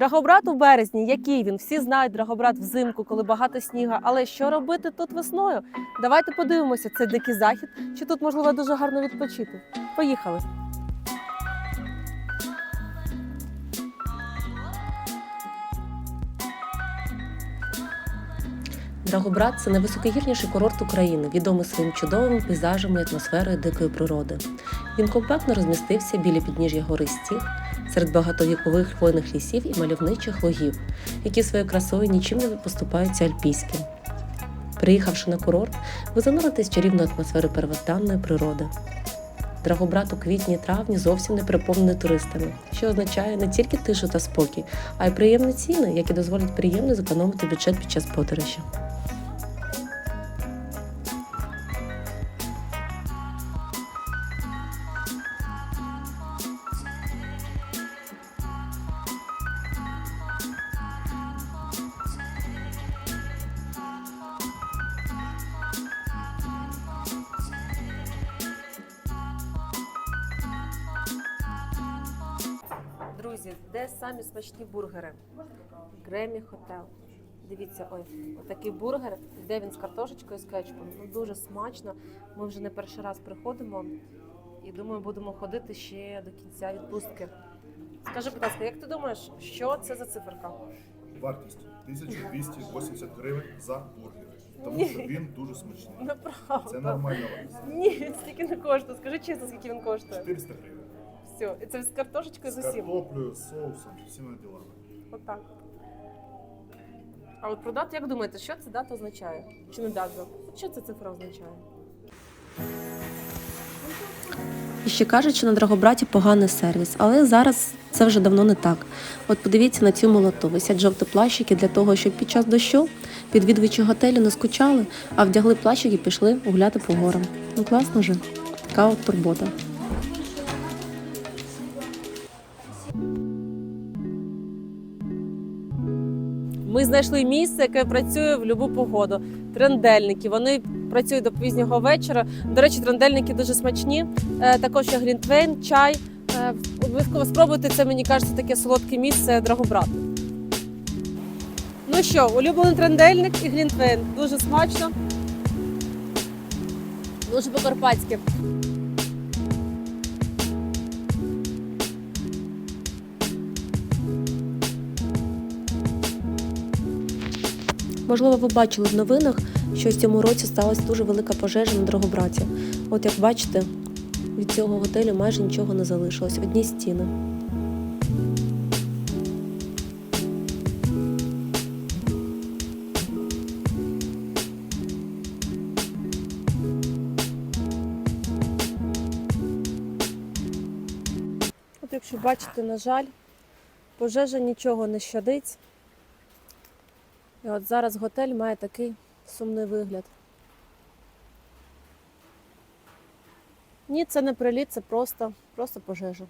Драгобрат у березні, який він? Всі знають Драгобрат взимку, коли багато сніга. Але що робити тут весною? Давайте подивимося, це дикий захід, чи тут можливо дуже гарно відпочити. Поїхали. Драгобрат це найвисокогірніший курорт України, відомий своїм чудовими пейзажами і атмосферою дикої природи. Він компактно розмістився біля підніжжя гори Стіг, серед багатовікових хвойних лісів і мальовничих лугів, які своєю красою нічим не поступаються альпійським. Приїхавши на курорт, ви зануритесь чарівну атмосферу первозданної природи. Драгобрат у квітні травні зовсім не переповнений туристами, що означає не тільки тишу та спокій, а й приємні ціни, які дозволять приємно зекономити бюджет під час подорожі. Друзі, де самі смачні бургери? Гремі Хотел. Дивіться, ой, такий бургер, де він з картошечкою з кетчупом. Ну дуже смачно. Ми вже не перший раз приходимо і думаю, будемо ходити ще до кінця відпустки. Скажи, будь ласка, як ти думаєш, що це за циферка? Вартість 1280 гривень за бургер. Тому Ні. що він дуже смачний. Неправда. Це нормальна вартість. Ні, він стільки не коштує. Скажи чесно, скільки він коштує. 400 гривень. Все, і це з картошечкою з З усім. картоплею, з соусом, всіма ділами. Отак. А от про дату, як думаєте, що ця дата означає? Чи не дата? Що ця цифра означає? І ще кажуть, що на Драгобраті поганий сервіс, але зараз це вже давно не так. От подивіться на цю молоту. Висять жовті плащики для того, щоб під час дощу відвідувачі готелю не скучали, а вдягли плащик і пішли гуляти по горам. Ну класно же. Така от турбота. Знайшли місце, яке працює в будь-яку погоду. Трендельники. Вони працюють до пізнього вечора. До речі, трендельники дуже смачні. Е, Також є глінтвейн, чай. Е, Обов'язково спробуйте це, мені кажеться, таке солодке місце Драгобрату. Ну що, улюблений трендельник і глінтвейн. Дуже смачно. Дуже по-карпатськи. Можливо, ви бачили в новинах, що в цьому році сталася дуже велика пожежа на Драгобраті. От як бачите, від цього готелю майже нічого не залишилось, одні стіни. От якщо бачите, на жаль, пожежа нічого не щадить. І от зараз готель має такий сумний вигляд. Ні, це не приліт, це просто, просто пожежа.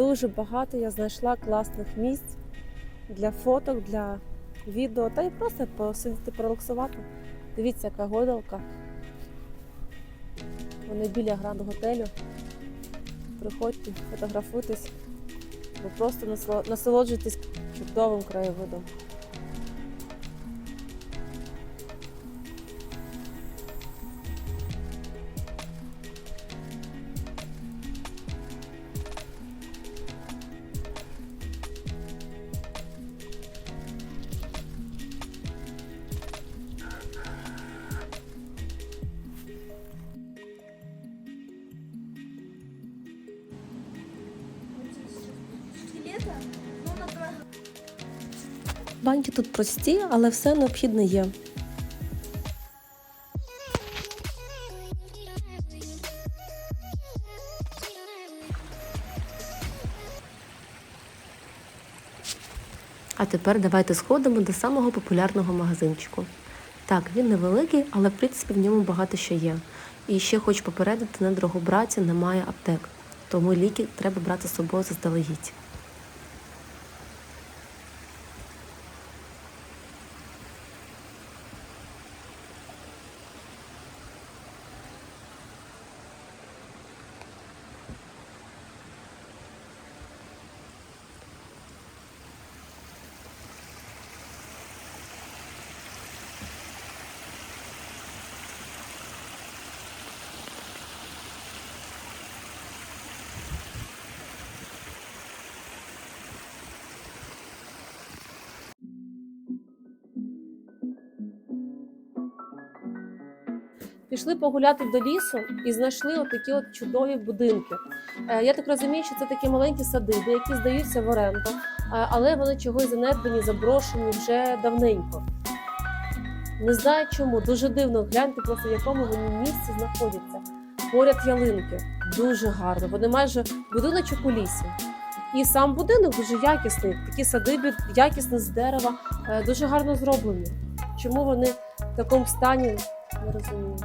Дуже багато я знайшла класних місць для фоток, для відео та й просто посидіти, порелаксувати. Дивіться, яка годалка. Вони біля гранд готелю. Приходьте, фотографуйтесь, ви просто насолоджуйтесь чудовим краєвидом. Баньки тут прості, але все необхідне є. А тепер давайте сходимо до самого популярного магазинчику. Так, він невеликий, але в принципі в ньому багато що є. І ще хочу попередити, на Дрогобраті немає аптек, тому ліки треба брати з собою заздалегідь. Пішли погуляти до лісу і знайшли отакі от чудові будинки. Е, Я так розумію, що це такі маленькі садиби, які здаються в оренду, е, але вони чогось занедбані, заброшені вже давненько. Не знаю чому, дуже дивно гляньте просто в якому вони місці знаходяться. Поряд ялинки, дуже гарно. Вони майже будиночок у лісі. І сам будинок дуже якісний. Такі садиби якісні з дерева, е, дуже гарно зроблені. Чому вони в такому стані, не розумію.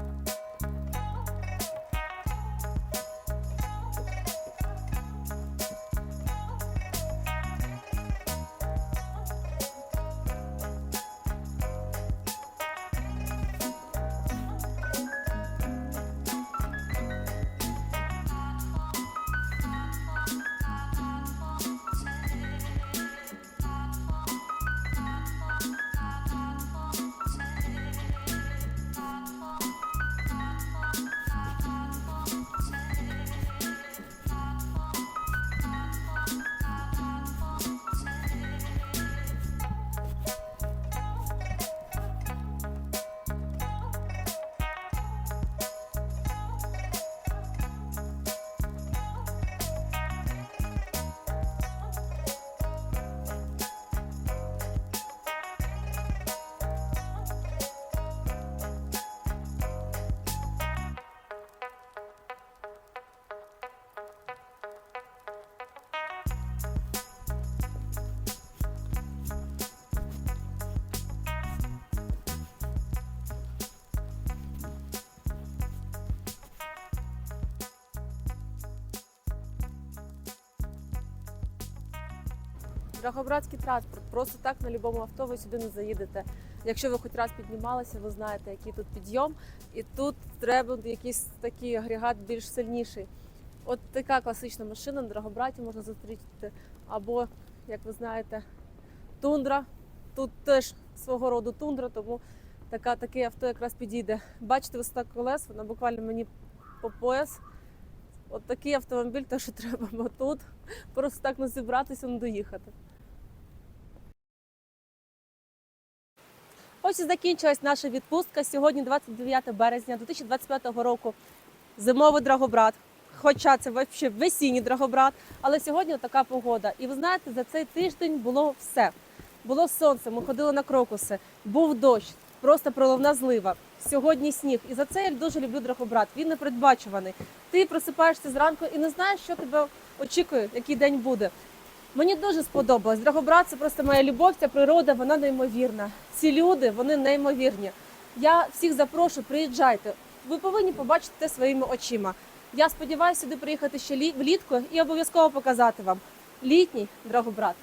Драгобратський транспорт. Просто так на будь-якому авто ви сюди не заїдете. Якщо ви хоч раз піднімалися, ви знаєте, який тут підйом, і тут треба якийсь такий агрегат більш сильніший. От така класична машина на Драгобраті можна зустріти. Або, як ви знаєте, тундра. Тут теж свого роду тундра, тому така, таке авто якраз підійде. Бачите, висота колес, вона буквально мені по пояс. От такий автомобіль, те, що треба, тут просто так не зібратися, не доїхати. Ось і закінчилась наша відпустка. Сьогодні 29 березня 2025 року. Зимовий Драгобрат. Хоча це весінній Драгобрат, але сьогодні така погода. І ви знаєте, за цей тиждень було все. Було сонце, ми ходили на крокуси, був дощ, просто проливна злива. Сьогодні сніг. І за це я дуже люблю Драгобрат. Він непередбачуваний. Ти просипаєшся зранку і не знаєш, що тебе очікує, який день буде. Мені дуже сподобалось. Драгобрат це просто моя любов, ця природа, вона неймовірна. Ці люди, вони неймовірні. Я всіх запрошую, приїжджайте. Ви повинні побачити це своїми очима. Я сподіваюся сюди приїхати ще лі- влітку і обов'язково показати вам літній Драгобрат.